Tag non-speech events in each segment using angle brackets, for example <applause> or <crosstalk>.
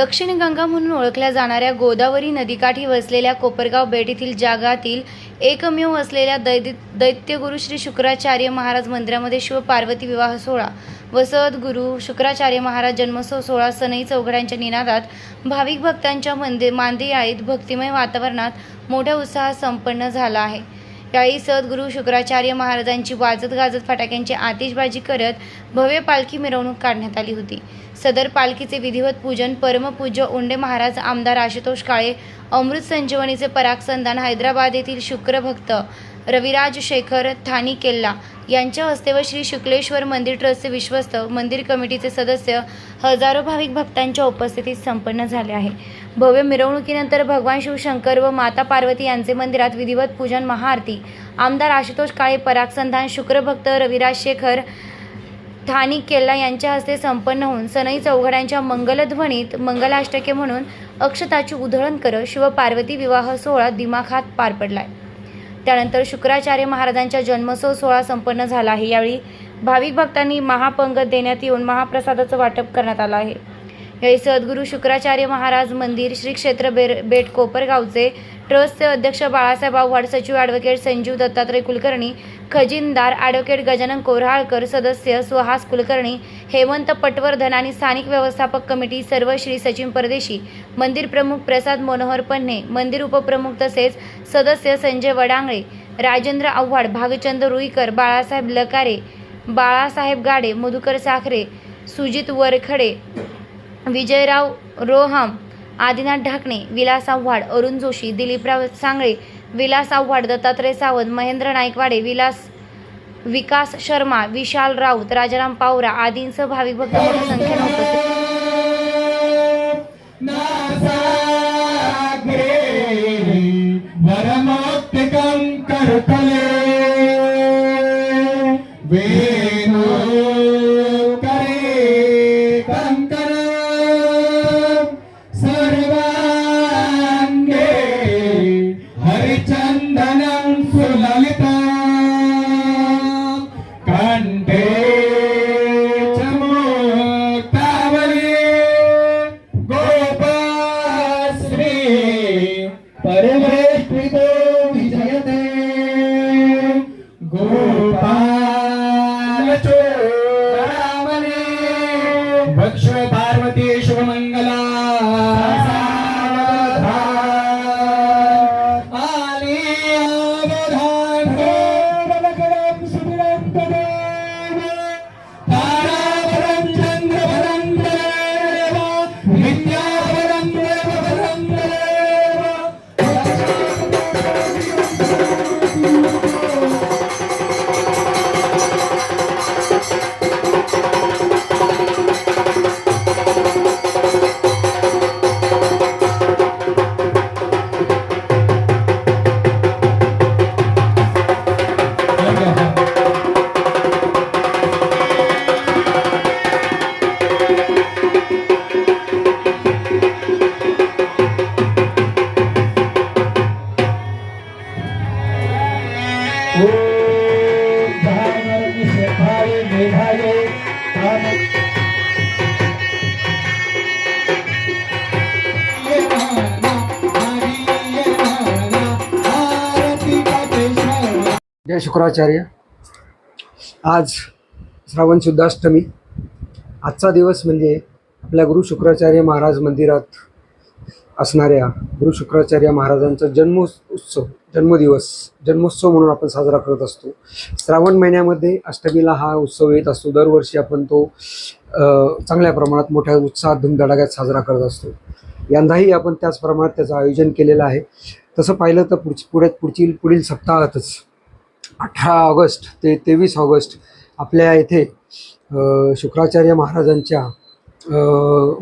दक्षिण गंगा म्हणून ओळखल्या जाणाऱ्या गोदावरी नदीकाठी वसलेल्या कोपरगाव बेट येथील जागातील एकमेव असलेल्या दैद दैत्यगुरु श्री शुक्राचार्य महाराज मंदिरामध्ये शिवपार्वती विवाह सोहळा वसत गुरु शुक्राचार्य महाराज जन्मोत्सव सोहळा सनई चौघड्यांच्या निनादात भाविक भक्तांच्या मंदिर मांदियाळीत भक्तिमय वातावरणात मोठ्या उत्साहात संपन्न झाला आहे. टाळी सद्गुरू शुक्राचार्य महाराजांची वाजत गाजत फटाक्यांची आतिषबाजी करत भव्य पालखी मिरवणूक काढण्यात आली होती. सदर पालखीचे विधिवत पूजन परमपूज्य ओंडे महाराज आमदार आशुतोष काळे अमृत संजीवनीचे पराग संधान हैदराबाद येथील शुक्रभक्त रविराज शेखर थानी केल्ला यांच्या हस्ते व श्री शुक्लेश्वर मंदिर ट्रस्टचे विश्वस्त मंदिर कमिटीचे सदस्य हजारो भाविक भक्तांच्या उपस्थितीत संपन्न झाले आहे. भव्य मिरवणुकीनंतर भगवान शिवशंकर व माता पार्वती यांचे मंदिरात विधिवत पूजन महाआरती. आमदार आशुतोष काळे परागसंधान शुक्रभक्त रविराज शेखर स्थानिक केल्ला यांच्या हस्ते संपन्न होऊन सनई चौघड्यांच्या मंगलध्वनीत मंगलाष्टके म्हणून अक्षताची उधळण करत शिवपार्वती विवाह सोहळा दिमाखात पार पडलाय. त्यानंतर शुक्राचार्य महाराजांच्या जन्मोत्सव सोहळा संपन्न झाला आहे. यावेळी भाविक भक्तांनी महापंगत देण्यात येऊन महाप्रसादाचं वाटप करण्यात आलं आहे. हे सद्गुरू शुक्राचार्य महाराज मंदिर श्री क्षेत्र बेर बेट कोपरगावचे ट्रस्टचे अध्यक्ष बाळासाहेब आव्हाड सचिव ॲडव्होकेट संजीव दत्तात्रय कुलकर्णी खजिनदार ॲडव्होकेट गजानन कोरहाळकर सदस्य सुहास कुलकर्णी हेमंत पटवर्धन आणि स्थानिक व्यवस्थापक कमिटी सर्व श्री सचिन परदेशी मंदिर प्रमुख प्रसाद मनोहर पन्हे मंदिर उपप्रमुख तसेच सदस्य संजय वडांगळे राजेंद्र आव्हाड भागचंद रुईकर बाळासाहेब लकारे बाळासाहेब गाडे मधुकर साखरे सुजित वरखडे विजयराव रोहम आदिनाथ ढाकणे विलास आव्हाड अरुण जोशी दिलीपराव सांगळे विलास आव्हाड दत्तात्रय सावंत महेंद्र नाईकवाडे विलास विकास शर्मा विशाल राऊत राजाराम पावरा आदींसह भाविक भक्त मोठ्या संख्येने उपस्थित people जय शुक्राचार्य. आज श्रावण शुद्धाष्टमी. आजचा दिवस म्हणजे आपल्या गुरु शुक्राचार्य महाराज मंदिरात असणाऱ्या गुरु शुक्राचार्य महाराजांचा जन्म उत्सव जन्मदिवस जन्मोत्सव म्हणून आपण साजरा करत असतो. श्रावण महिन्यामध्ये अष्टमीला हा उत्सव येत असतो. दरवर्षी आपण तो चांगल्या प्रमाणात मोठ्या उत्साहात धुमधडाक्यात साजरा करत असतो. यंदाही आपण त्याच प्रमाणात त्याचं आयोजन केलेलं आहे. तसं पाहिलं तर पुढची पुढे पुढची पुढील सप्ताहातच अठरा ऑगस्ट ते तेवीस ऑगस्ट आपल्या येथे शुक्राचार्य महाराजांच्या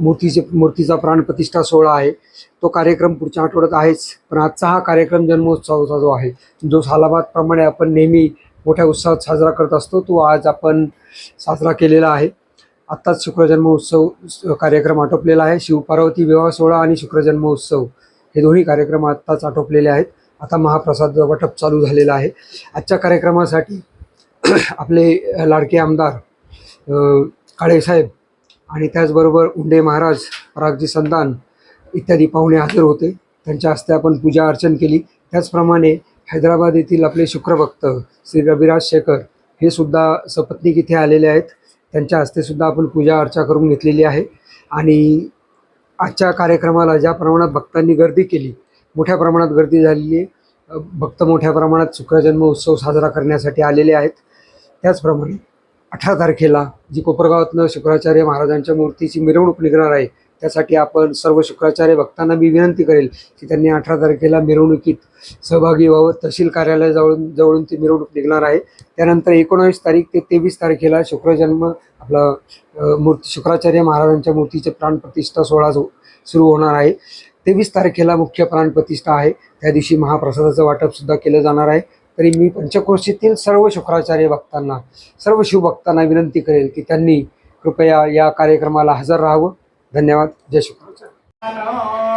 मूर्तीचे मूर्तीचा प्राणप्रतिष्ठा सोहळा आहे. तो कार्यक्रम पुढच्या आठवड्यात आहेच पण आजचा हा कार्यक्रम जन्मोत्सवाचा जो आहे. जो सालाबादप्रमाणे आपण नेहमी मोठ्या उत्साहात साजरा करत असतो तो आज आपण साजरा केलेला आहे. आत्ताच शुक्रजन्मोत्सव स- कार्यक्रम आटोपलेला आहे. शिवपार्वती विवाह सोहळा आणि शुक्रजन्मोत्सव हे दोन्ही कार्यक्रम आत्ताच आटोपलेले आहेत. आता महाप्रसाद वाटप चालू झालेला आहे. आजच्या कार्यक्रमासाठी <clears throat> आपले लाडके आमदार काळेसाहेब आणि त्याचबरोबर उंडे महाराज परागजी संतान इत्यादी पाहुणे हजर होते. त्यांच्या हस्ते आपण पूजा अर्चन केली. त्याचप्रमाणे हैदराबाद येथील आपले शुक्रभक्त श्री रविराज शेखर हे सुद्धा सपत्नीक इथे आलेले आहेत. त्यांच्या हस्ते सुद्धा आपण पूजा अर्चा करून घेतलेली आहे. आणि आजच्या कार्यक्रमाला ज्या प्रमाणात भक्तांनी गर्दी केली मोठ्या प्रमाणात गर्दी झालेली आहे. भक्त मोठ्या प्रमाणात शुक्रजन्म उत्सव साजरा करण्यासाठी आलेले आहेत. त्याचप्रमाणे अठरा तारखेला जी कोपरगावातनं शुक्राचार्य महाराजांच्या मूर्तीची मिरवणूक निघणार आहे त्यासाठी आपण सर्व शुक्राचार्य भक्तांना मी विनंती करेल की त्यांनी अठरा तारखेला मिरवणुकीत सहभागी व्हावं. तहसील कार्यालयाजवळून जवळून ती मिरवणूक निघणार आहे. त्यानंतर एकोणावीस तारीख ते तेवीस तारखेला शुक्रजन्म आपला मूर्ती शुक्राचार्य महाराजांच्या मूर्तीचे प्राणप्रतिष्ठा सोहळा सुरू होणार आहे. तेवीस तारखेला मुख्य प्राणप्रतिष्ठा आहे. त्या दिवशी महाप्रसादाचं वाटप सुद्धा केलं जाणार आहे. तरी मी पंचक्रोशीतील सर्व शुक्राचार्य भक्तांना सर्व शिवभक्तांना विनंती करेल की त्यांनी कृपया या कार्यक्रमाला हजर राहावं. धन्यवाद. जय शुक्राचार्य.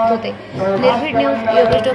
होते. निर्भीड न्यूज योगेश